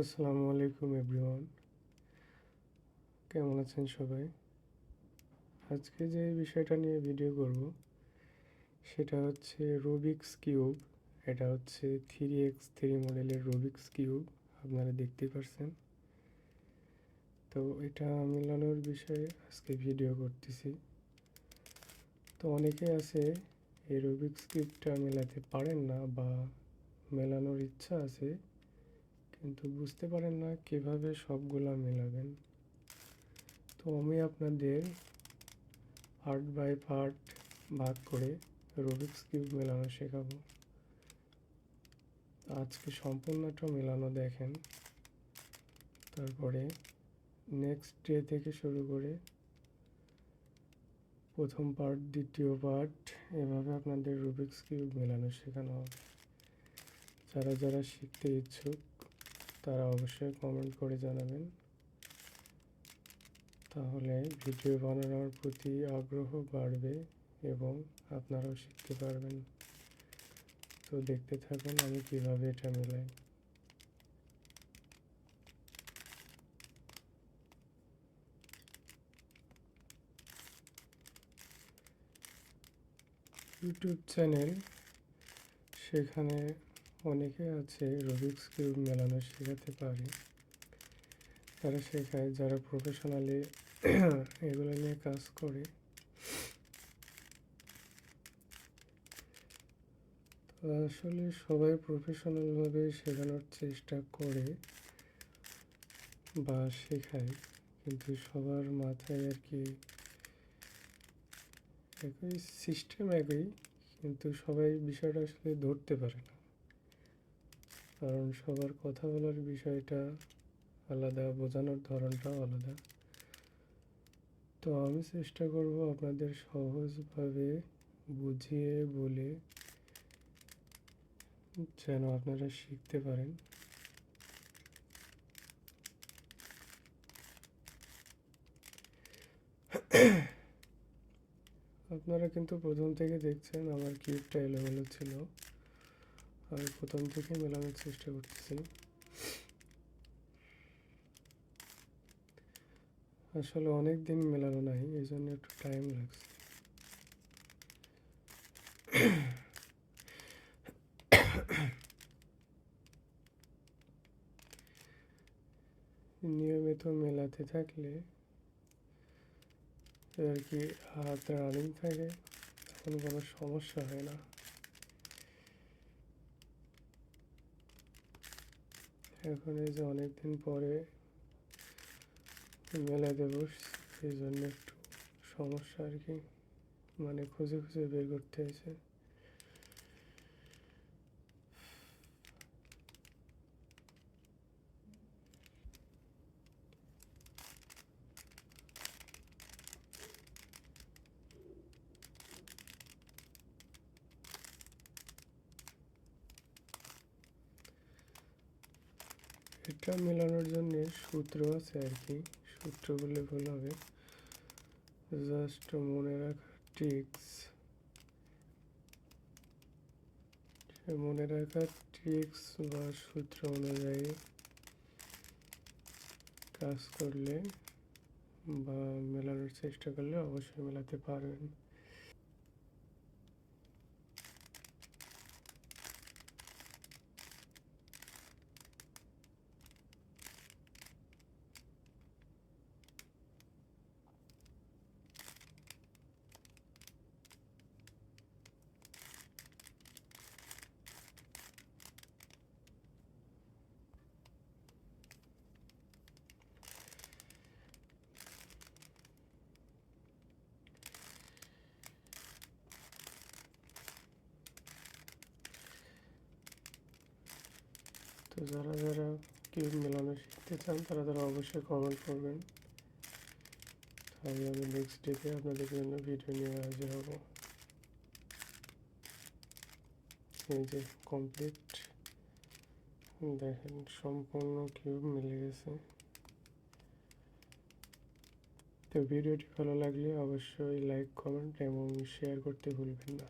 আসসালামু আলাইকুম, এভরিওয়ান। কেমন আছেন সবাই? আজকে যে বিষয়টা নিয়ে ভিডিও করব, সেটা হচ্ছে রুবিক্স কিউব এটা হচ্ছে থ্রি এক্স থ্রি মডেলের রুবিক্স কিউব আপনারা দেখতে পারছেন। তো এটা মেলানোর বিষয়ে আজকে ভিডিও করতেছি। তো অনেকে আছে, এই রুবিক্স কিউবটা মেলাতে পারেন না বা মেলানোর ইচ্ছা আছে কিন্তু বুঝতে পারেন না কীভাবে সবগুলা মেলাবেন। তো আমি আপনাদের পার্ট বাই পার্ট ভাগ করে রুবিক্স কিউব মেলানো শেখাবো। আজকে সম্পূর্ণটা মেলানো দেখেন। তারপরে নেক্সট ডে থেকে শুরু করে প্রথম পার্ট দ্বিতীয় পার্ট এভাবে আপনাদের রুবিক্স কিউব মেলানো শেখানো হবে। যারা যারা শিখতে ইচ্ছুক তারা অবশ্যই কমেন্ট করে জানাবেন। তাহলে ভিডিও বানানোর প্রতি আগ্রহ বাড়বে এবং আপনারাও শিখতে পারবেন। তো দেখতে থাকুন আমি কীভাবে এটা মেলাই। ইউটিউব চ্যানেল সেখানে অনেকে আছে রুবিক্স কিউব মেলানো শেখাতে পারে। তারা শেখায় যারা প্রফেশনালি এগুলো নিয়ে কাজ করে। আসলে সবাই প্রফেশনালভাবে শেখানোর চেষ্টা করে বা শেখায়, কিন্তু সবার মাথায় আর কি একই সিস্টেম একই, কিন্তু সবাই বিষয়টা আসলে ধরতে পারে না। কারণ সবার কথা বলার বিষয়টা আলাদা, বোঝানোর ধরনটাও আলাদা। তো আমি চেষ্টা করব আপনাদের সহজভাবে বুঝিয়ে বলে যেন আপনারা শিখতে পারেন। আপনারা কিন্তু প্রথম থেকে দেখছেন আমার কিউবটা এলোমেলো ছিল। আমি প্রথম থেকে মেলানোর চেষ্টা করতেছি। আসলে অনেক দিন মেলানো নাই এই জন্য একটু টাইম লাগছে। নিয়মিত মেলাতে থাকলে আর কি হাত রানিং থাকে, তখন কোনো সমস্যা হয় না। এখন এই যে অনেকদিন পরে মেলাতে বসছি এই জন্য একটু সমস্যা আর কি। মানে খুঁজে খুঁজে বের করতে হয়েছে। এটা মেলানোর জন্য সূত্র আছে আর কি। সূত্র বলে ভুল হবে। জাস্ট মনে রাখা ট্রিক্স মনে রাখা ট্রিক্স বা সূত্র অনুযায়ী কাজ করলে বা মেলানোর চেষ্টা করলে অবশ্যই মেলাতে পারবেন। তো যারা যারা কিউব মেলানো শিখতে চান, তারা তারা অবশ্যই কমেন্ট করবেন। তাহলে আমি নেক্সট ডেতে আপনাদের জন্য ভিডিও নিয়ে হাজির হব। এই যে কমপ্লিট দেখেন, সম্পূর্ণ কিউব মিলে গেছে। তো ভিডিওটি ভালো লাগলে অবশ্যই লাইক কমেন্ট এবং শেয়ার করতে ভুলবেন না।